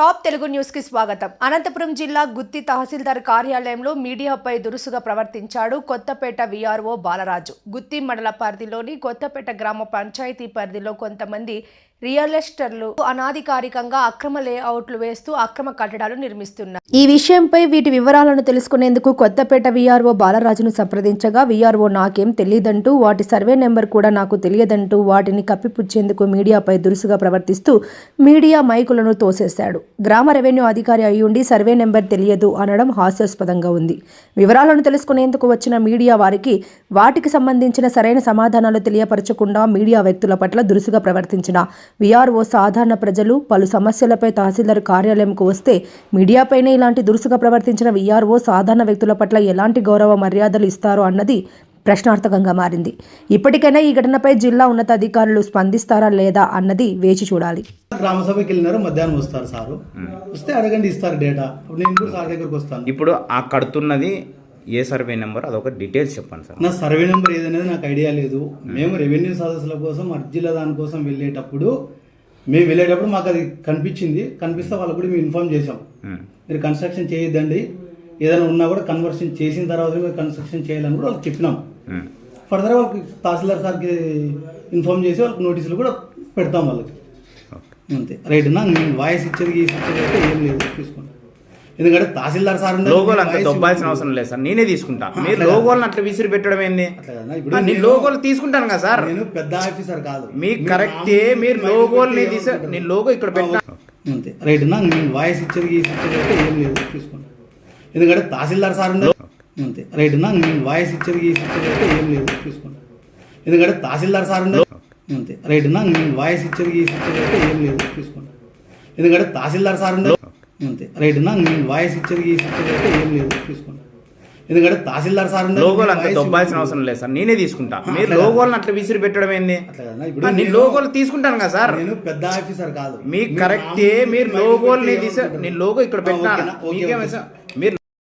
Top Telugu న్యూస్కి స్వాగతం. అనంతపురం జిల్లా గుత్తి తహసీల్దార్ కార్యాలయంలో మీడియాపై దురుసుగా ప్రవర్తించాడు కొత్తపేట వీఆర్ఓ బాలరాజు. గుత్తి మండల పరిధిలోని కొత్తపేట గ్రామ పంచాయతీ పరిధిలో కొంతమంది రియల్ ఎస్టర్లు అనాధికారికంగా అక్రమ లేఅవుట్లు వేస్తూ అక్రమ కట్టడాలు నిర్మిస్తున్నారు. ఈ విషయంపై వీటి వివరాలను తెలుసుకునేందుకు కొత్తపేట వీఆర్ఓ బాలరాజును సంప్రదించగా వీఆర్ఓ నాకేం తెలియదంటూ వాటి సర్వే నెంబర్ కూడా నాకు తెలియదంటూ వాటిని కప్పిపుచ్చేందుకు మీడియాపై దురుసుగా ప్రవర్తిస్తూ మీడియా మైకులను తోసేశాడు. గ్రామ రెవెన్యూ అధికారి అయ్యుండి సర్వే నెంబర్ తెలియదు అనడం హాస్యాస్పదంగా ఉంది. వివరాలను తెలుసుకునేందుకు వచ్చిన మీడియా వారికి వాటికి సంబంధించిన సరైన సమాధానాలు తెలియపరచకుండా మీడియా వ్యక్తుల పట్ల దురుసుగా ప్రవర్తించిన వీఆర్ఓ సాధారణ ప్రజలు పలు సమస్యలపై తహసీల్దార్ కార్యాలయంకు వస్తే మీడియాపైనే ఇలాంటి దురుసుగా ప్రవర్తించిన వీఆర్ఓ సాధారణ వ్యక్తుల పట్ల ఎలాంటి గౌరవ మర్యాదలు ఇస్తారో అన్నది ప్రశ్నార్థకంగా మారింది. ఇప్పటికైనా ఈ ఘటనపై జిల్లా ఉన్నతాధికారులు స్పందిస్తారా లేదా అన్నది వేచి చూడాలి. గ్రామ సభకి వెళ్ళినారు మధ్యాహ్నం వస్తారు సారు. వస్తే అడగండి ఇస్తారు డేటా. అప్పుడు నేను కూడా సార్ దగ్గరకు వస్తాను. ఇప్పుడు ఆ కడుతున్నది ఏ సర్వే నెంబర్ అదొక డీటెయిల్స్ చెప్పండి సార్. నా సర్వే నెంబర్ ఏదనేది నాకు ఐడియా లేదు. మేము రెవెన్యూ సదస్సుల కోసం అర్జీల దానికోసం వెళ్ళేటప్పుడు మేము వెళ్ళేటప్పుడు మాకు అది కనిపించింది. కనిపిస్తే వాళ్ళకు కూడా మేము ఇన్ఫామ్ చేసాం. మీరు కన్స్ట్రక్షన్ చేయొద్దండి. ఏదైనా ఉన్నా కూడా కన్వర్షన్ చేసిన తర్వాత మీరు కన్స్ట్రక్షన్ చేయాలని కూడా వాళ్ళకి చెప్పినాం. ఫర్దర్ వాళ్ళకి తహసీల్దార్ సార్కి ఇన్ఫామ్ చేసి వాళ్ళకి నోటీసులు కూడా పెడతాం వాళ్ళకి. అంతే. రైట్ నా నేను వాయిస్ ఇచ్చేది గీసి ఇచ్చేది అయితే ఏం లేదు. తీసుకోండి. ఎందుకంటే తహసీల్దార్ సార్ లోగోలు అంత దొబ్బాల్సిన అవసరం లేదు సార్ నేనే తీసుకుంటా. మీరు లోగోలను అట్లా విసిరి పెట్టడం ఏంది ఇప్పుడు నేను నేను- లోగోలు తీసుకుంటాను కదా సార్. నేను పెద్ద ఆఫీసర్ కాదు. మీకు కరెక్టే మీరు లోగోలు బయట తీసా పెట్టి నేను లోగో ఇక్కడ పెట్టినా అంతే. రైట్ నా నేను వాయిస్ ఇచ్చేది ఇచ్చేది అయితే ఏం లేదు తీసుకోండి. ఎందుకంటే తహసీల్దార్ సార్ అంతే. రైట్ నా నేను వాయిస్ ఇచ్చేది ఇచ్చేది అయితే ఏం లేదు తీసుకోండి. ఎందుకంటే తహసీల్దార్ సార్ అంతే. రైట్ నా నేను వాయిస్ ఇచ్చేది ఇచ్చేది అయితే ఏం లేదు తీసుకోండి. ఎందుకంటే తహసీల్దార్ సార్ ఉండే అంతే. రైట్ నా నేను వాయిస్ ఇచ్చేది ఇచ్చేది అయితే ఏం లేదు తీసుకోండి. ఎందుకంటే తహసీల్దార్ సార్ లోగోలు అంత దొబ్బాల్సిన అవసరం లేదు సార్ నేనే తీసుకుంటా. మీరు లోగోలను అట్లా విసిరి పెట్టడం ఏంది? ఇప్పుడు నేను లోగోలు తీసుకుంటాను కదా సార్. నేను పెద్ద ఆఫీసర్ కాదు. మీకు కరెక్టే మీరు లోగోలు? నేను లోగో ఇక్కడ పెట్టినా